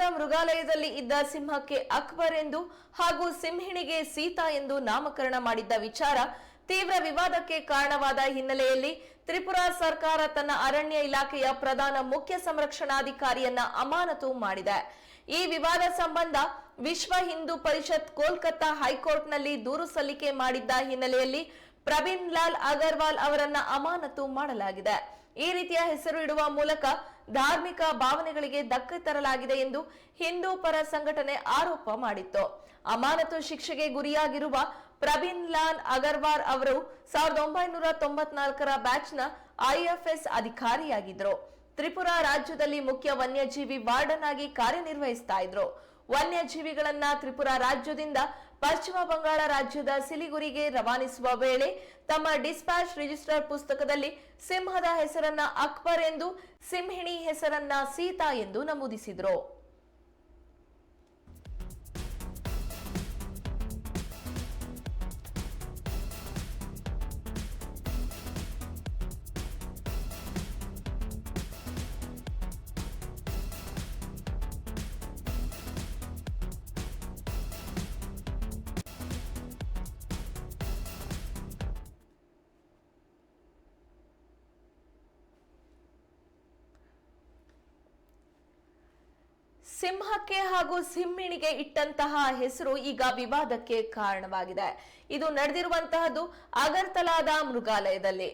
ಮೃಗಾಲಯದಲ್ಲಿ ಇದ್ದ ಸಿಂಹಕ್ಕೆ ಅಕ್ಬರ್ ಎಂದು ಹಾಗೂ ಸಿಂಹಿಣಿಗೆ ಸೀತಾ ಎಂದು ನಾಮಕರಣ ಮಾಡಿದ್ದ ವಿಚಾರ ತೀವ್ರ ವಿವಾದಕ್ಕೆ ಕಾರಣವಾದ ಹಿನ್ನೆಲೆಯಲ್ಲಿ ತ್ರಿಪುರ ಸರ್ಕಾರ ತನ್ನ ಅರಣ್ಯ ಇಲಾಖೆಯ ಪ್ರಧಾನ ಮುಖ್ಯ ಸಂರಕ್ಷಣಾಧಿಕಾರಿಯನ್ನ ಅಮಾನತು ಮಾಡಿದೆ. ಈ ವಿವಾದ ಸಂಬಂಧ ವಿಶ್ವ ಹಿಂದೂ ಪರಿಷತ್ ಕೋಲ್ಕತ್ತಾ ಹೈಕೋರ್ಟ್ನಲ್ಲಿ ದೂರು ಸಲ್ಲಿಕೆ ಮಾಡಿದ್ದ ಹಿನ್ನೆಲೆಯಲ್ಲಿ ಪ್ರವೀಣ್ ಲಾಲ್ ಅಗರ್ವಾಲ್ ಅವರನ್ನ ಅಮಾನತು ಮಾಡಲಾಗಿದೆ. ಈ ರೀತಿಯ ಹೆಸರು ಇಡುವ ಮೂಲಕ ಧಾರ್ಮಿಕ ಭಾವನೆಗಳಿಗೆ ಧಕ್ಕೆ ತರಲಾಗಿದೆ ಎಂದು ಹಿಂದೂ ಪರ ಸಂಘಟನೆ ಆರೋಪ ಮಾಡಿತ್ತು. ಅಮಾನತು ಶಿಕ್ಷೆಗೆ ಗುರಿಯಾಗಿರುವ ಪ್ರವೀಣ್ ಲಾಲ್ ಅಗರ್ವಾರ್ ಅವರು ಸಾವಿರದ ಒಂಬೈನೂರ ತೊಂಬತ್ನಾಲ್ಕರ ಬ್ಯಾಚ್ನ ಐಎಫ್ಎಸ್ ಅಧಿಕಾರಿಯಾಗಿದ್ದರು. ತ್ರಿಪುರಾ ರಾಜ್ಯದಲ್ಲಿ ಮುಖ್ಯ ವನ್ಯಜೀವಿ ವಾರ್ಡನ್ ಆಗಿ ಕಾರ್ಯನಿರ್ವಹಿಸ್ತಾ ಇದ್ರು. ವನ್ಯಜೀವಿಗಳನ್ನ ತ್ರಿಪುರ ರಾಜ್ಯದಿಂದ ಪಶ್ಚಿಮ ಬಂಗಾಳ ರಾಜ್ಯದ ಸಿಲಿಗುರಿಗೆ ರವಾನಿಸುವ ವೇಳೆ ತಮ್ಮ ಡಿಸ್ಪ್ಯಾಚ್ ರಿಜಿಸ್ಟರ್ ಪುಸ್ತಕದಲ್ಲಿ ಸಿಂಹದ ಹೆಸರನ್ನ ಅಕ್ಬರ್ ಎಂದು, ಸಿಂಹಿಣಿ ಹೆಸರನ್ನ ಸೀತಾ ಎಂದು ನಮೂದಿಸಿದ್ರು. ಸಿಂಹಕ್ಕೆ ಹಾಗೂ ಸಿಂಹಿಣಿಗೆ ಇಟ್ಟಂತಹ ಹೆಸರು ಈಗ ವಿವಾದಕ್ಕೆ ಕಾರಣವಾಗಿದೆ. ಇದು ನಡೆದಿರುವಂತಹದ್ದು ಅಗರ್ತಲಾದ ಮೃಗಾಲಯದಲ್ಲಿ.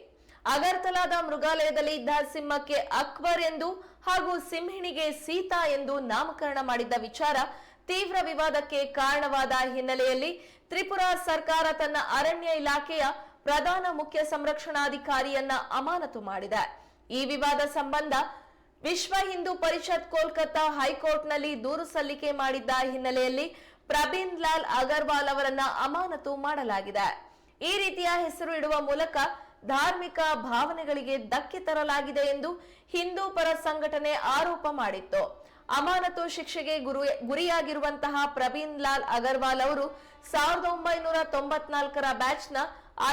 ಅಗರ್ತಲಾದ ಮೃಗಾಲಯದಲ್ಲಿ ಇದ್ದ ಸಿಂಹಕ್ಕೆ ಅಕ್ಬರ್ ಎಂದು ಹಾಗೂ ಸಿಂಹಿಣಿಗೆ ಸೀತಾ ಎಂದು ನಾಮಕರಣ ಮಾಡಿದ್ದ ವಿಚಾರ ತೀವ್ರ ವಿವಾದಕ್ಕೆ ಕಾರಣವಾದ ಹಿನ್ನೆಲೆಯಲ್ಲಿ ತ್ರಿಪುರಾ ಸರ್ಕಾರ ತನ್ನ ಅರಣ್ಯ ಇಲಾಖೆಯ ಪ್ರಧಾನ ಮುಖ್ಯ ಸಂರಕ್ಷಣಾಧಿಕಾರಿಯನ್ನ ಅಮಾನತು ಮಾಡಿದೆ. ಈ ವಿವಾದ ಸಂಬಂಧ ವಿಶ್ವ ಹಿಂದೂ ಪರಿಷತ್ ಕೋಲ್ಕತ್ತಾ ಹೈಕೋರ್ಟ್ನಲ್ಲಿ ದೂರು ಸಲ್ಲಿಕೆ ಮಾಡಿದ್ದ ಹಿನ್ನೆಲೆಯಲ್ಲಿ ಪ್ರಬೀನ್ ಲಾಲ್ ಅಗರ್ವಾಲ್ ಅವರನ್ನ ಅಮಾನತು ಮಾಡಲಾಗಿದೆ. ಈ ರೀತಿಯ ಹೆಸರು ಇಡುವ ಮೂಲಕ ಧಾರ್ಮಿಕ ಭಾವನೆಗಳಿಗೆ ಧಕ್ಕೆ ತರಲಾಗಿದೆ ಎಂದು ಹಿಂದೂ ಪರ ಸಂಘಟನೆ ಆರೋಪ ಮಾಡಿತ್ತು. ಅಮಾನತು ಶಿಕ್ಷೆಗೆ ಗುರು, ಗುರಿಯಾಗಿರುವಂತಹ ಪ್ರವೀಣ್ ಲಾಲ್ ಅಗರ್ವಾಲ್ ಅವರು ಸಾವಿರದ ಒಂಬೈನೂರ ತೊಂಬತ್ನಾಲ್ಕರ ಬ್ಯಾಚ್ನ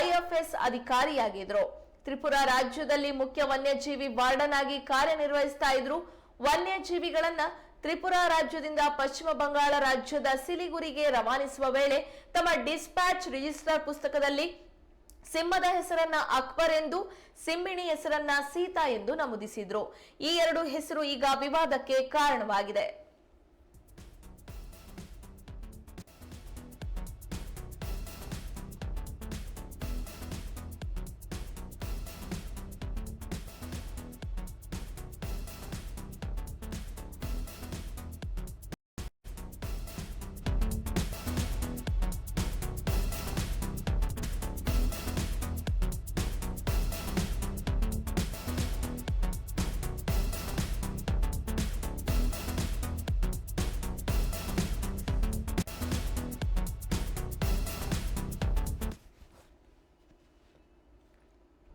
ಐಎಫ್ಎಸ್ ಅಧಿಕಾರಿಯಾಗಿದ್ರು ತ್ರಿಪುರಾ ರಾಜ್ಯದಲ್ಲಿ ಮುಖ್ಯ ವನ್ಯಜೀವಿ ವಾರ್ಡನ್ ಆಗಿ ಕಾರ್ಯನಿರ್ವಹಿಸ್ತಾ ಇದ್ರು. ವನ್ಯಜೀವಿಗಳನ್ನ ತ್ರಿಪುರ ರಾಜ್ಯದಿಂದ ಪಶ್ಚಿಮ ಬಂಗಾಳ ರಾಜ್ಯದ ಸಿಲಿಗುರಿಗೆ ರವಾನಿಸುವ ವೇಳೆ ತಮ್ಮ ಡಿಸ್ಪ್ಯಾಚ್ ರಿಜಿಸ್ಟರ್ ಪುಸ್ತಕದಲ್ಲಿ ಸಿಂಹದ ಹೆಸರನ್ನ ಅಕ್ಬರ್ ಎಂದು, ಸಿಂಬಿಣಿ ಹೆಸರನ್ನ ಸೀತಾ ಎಂದು ನಮೂದಿಸಿದ್ರು. ಈ ಎರಡು ಹೆಸರು ಈಗ ವಿವಾದಕ್ಕೆ ಕಾರಣವಾಗಿದೆ.